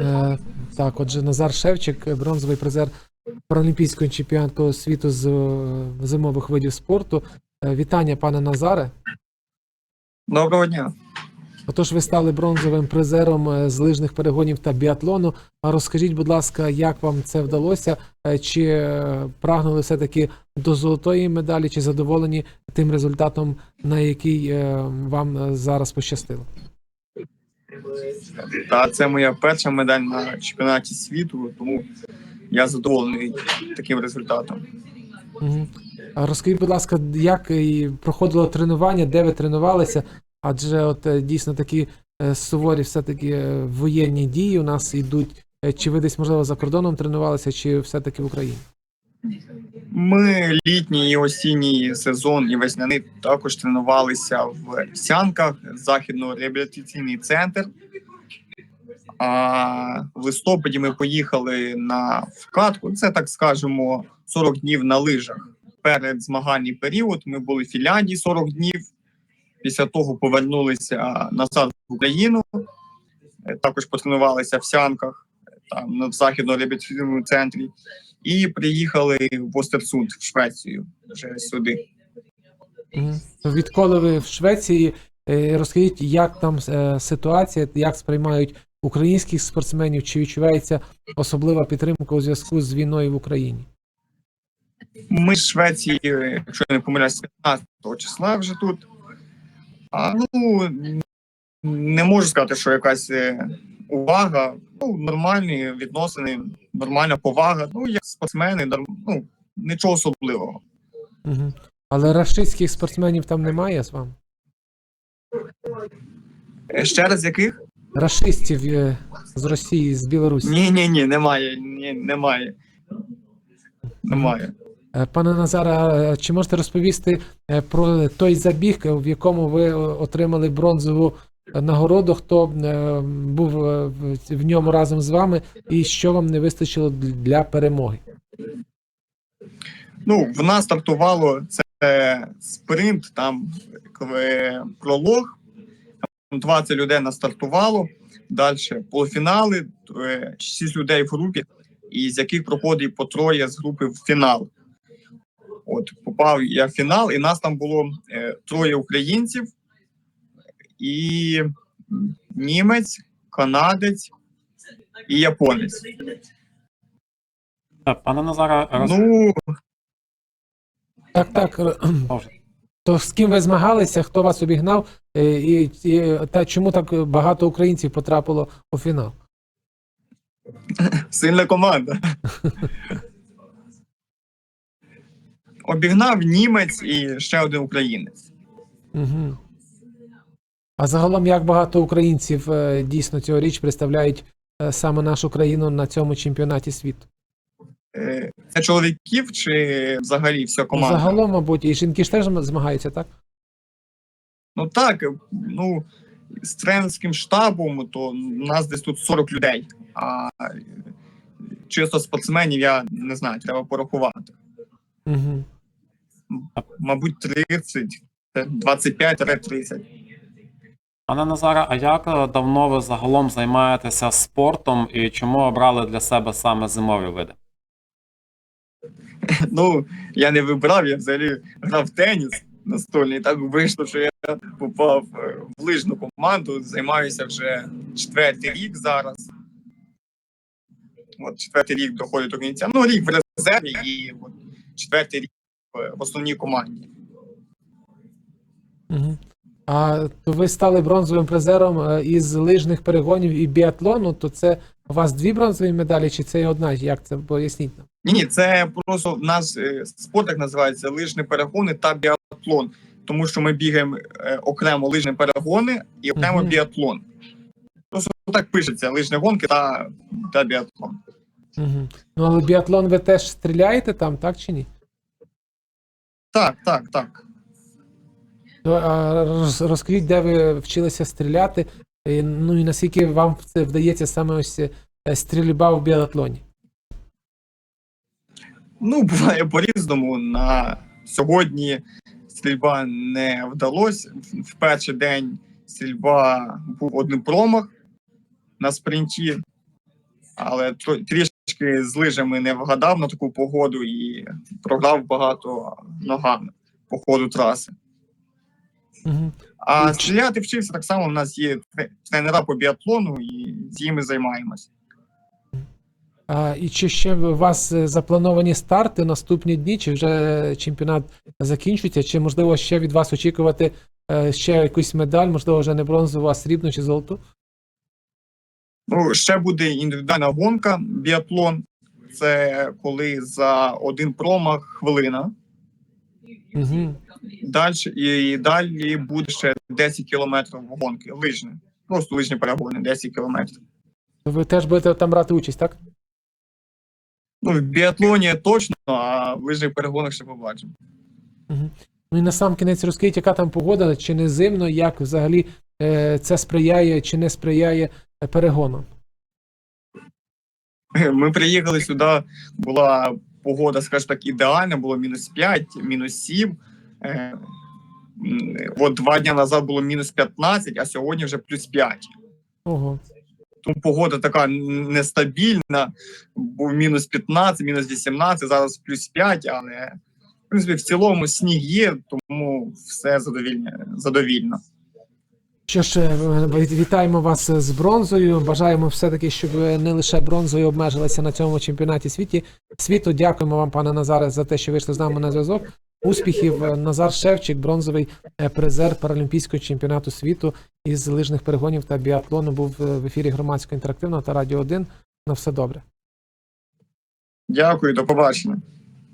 Е, так, отже, Назар Шевчик, бронзовий призер Паралімпійського чемпіонату світу з е, зимових видів спорту. Е, вітання, пане Назаре. Доброго дня. Отож, ви стали бронзовим призером е, з лижних перегонів та біатлону. А розкажіть, будь ласка, як вам це вдалося? Е, Чи е, прагнули все-таки до золотої медалі, чи задоволені тим результатом, на який вам зараз пощастило? Та це моя перша медаль на чемпіонаті світу, тому я задоволений таким результатом. А Розкажіть, будь ласка, як проходило тренування, де ви тренувалися? Адже от е, дійсно такі е, суворі все-таки е, воєнні дії у нас йдуть. Чи ви десь, можливо, за кордоном тренувалися, чи все-таки в Україні? Ми літній і осінній сезон і весняний також тренувалися в Сянках, західно-реабілітаційний центр. А в листопаді ми поїхали на вкатку. Це так скажемо 40 днів на лижах. Перед змагальний період ми були в Фінляндії 40 днів. Після того повернулися назад в Україну. Е, Також потренувалися в Сянках, там на західно-реабілітаційному центрі і приїхали в Остерсунд в Швецію вже сюди. Відколи ви в Швеції, е, розкажіть, як там е, ситуація, як сприймають українських спортсменів, чи відчувається особлива підтримка у зв'язку з війною в Україні? Ми з Швеції, якщо я не помиляюсь, 15 числа вже тут. А ну не можу сказати, що якась е, увага. Ну, нормальні відносини, нормальна повага. Ну, як спортсмени, ну, нічого особливого. Угу. Але рашистських спортсменів там немає з вами? Е, Ще раз яких? Рашистів е, з Росії, з Білорусі. Ні, ні, ні, немає. Ні, немає. Немає. Е, Пане Назара, чи можете розповісти е, про той забіг, в якому ви е, отримали бронзову нагороду? Хто був в- ньому разом з вами, і що вам не вистачило для перемоги? Ну, в нас стартувало це спринт, там пролог, там 20 людей нас стартувало. Далі полуфінали, е, 6 людей в групі, із яких проходить по троє з групи в фінал. От попав я в фінал, і нас там було е, троє українців і німець, канадець і японець. Так, Пане Назаре, роз... Ну, Так, так. То з ким ви змагалися, хто вас обігнав, е, і, і та чому так багато українців потрапило у фінал? Сильна команда. Обігнав німець і ще один українець. Угу. А загалом, як багато українців е, дійсно цьогоріч представляють е, саме нашу країну на цьому чемпіонаті світу? Е, Це чоловіків чи взагалі вся команда? Загалом, мабуть, і жінки ж теж змагаються, так? Ну так, ну з тренерським штабом, то у нас десь тут 40 людей. А чисто спортсменів я не знаю, треба порахувати. Угу. Мабуть, 30, 25-30. Пане Назаре, а як е, давно ви загалом займаєтеся спортом і чому обрали для себе саме зимові види? Ну, я не вибрав, я взагалі грав теніс настольний. Так вийшло, що я попав е, в лижну команду. Займаюся вже четвертий рік зараз. От четвертий рік доходить до кінця. Ну, рік в резерві і от, четвертий рік в основній команді. Угу. А то ви стали бронзовим призером е, із лижних перегонів і біатлону, то це у вас дві бронзові медалі, чи це одна? Як це поясніть нам? Ні, ні, це просто в нас е, спорт так називається лижні перегони та біатлон. Тому що ми бігаємо е, окремо лижні перегони і окремо Мгм. біатлон. Просто так пишеться: лижні гонки та, та біатлон. Угу. Ну, але біатлон ви теж стріляєте там, так чи ні? Так, так, так. Роз- розкажіть, де ви вчилися стріляти, і, ну і наскільки вам це вдається саме ось е, стрільба в біатлоні? Ну, буває по-різному. На сьогодні стрільба не вдалося. В- перший день стрільба був один промах на спринті, але тро- трішки з лижами не вгадав на таку погоду і програв багато ногами по ходу траси. Мгм. А стріляти вчився так само. У нас є тренера по біатлону, і з ними займаємось. А, і чи ще у вас е, заплановані старти наступні дні, чи вже чемпіонат закінчується, чи можливо ще від вас очікувати е, ще якусь медаль, можливо, вже не бронзову, а срібну чи золоту? Ну, ще буде індивідуальна гонка біатлон. Це коли за один промах хвилина. Угу. Далі і далі буде ще 10 кілометрів гонки, лижні. Просто лижні перегони, 10 кілометрів. Ви теж будете там брати участь, так? Ну, в біатлоні точно, а в лижних перегонах ще побачимо. Угу. Ну і на сам кінець розкажіть, яка там погода, чи не зимно, як взагалі е, це сприяє чи не сприяє перегонам? Ми приїхали сюди, була погода, скажімо так, ідеальна, було мінус 5, мінус 7. Е, От два дні назад було мінус 15, а сьогодні вже плюс 5. Ого. Тому погода така нестабільна, був мінус 15, мінус 18, зараз плюс 5, але в принципі в цілому сніг є, тому все задовільно. Що ж, е, вітаємо вас з бронзою. Бажаємо все-таки, щоб не лише бронзою обмежилися на цьому чемпіонаті світі. світу. Дякуємо вам, пане Назаре, за те, що вийшли з нами на зв'язок. Успіхів Е, Назар Шевчик, бронзовий е, призер Паралімпійського чемпіонату світу із лижних перегонів та біатлону. Був е, в ефірі громадського інтерактивного та радіо 1. На все добре. Дякую, до побачення.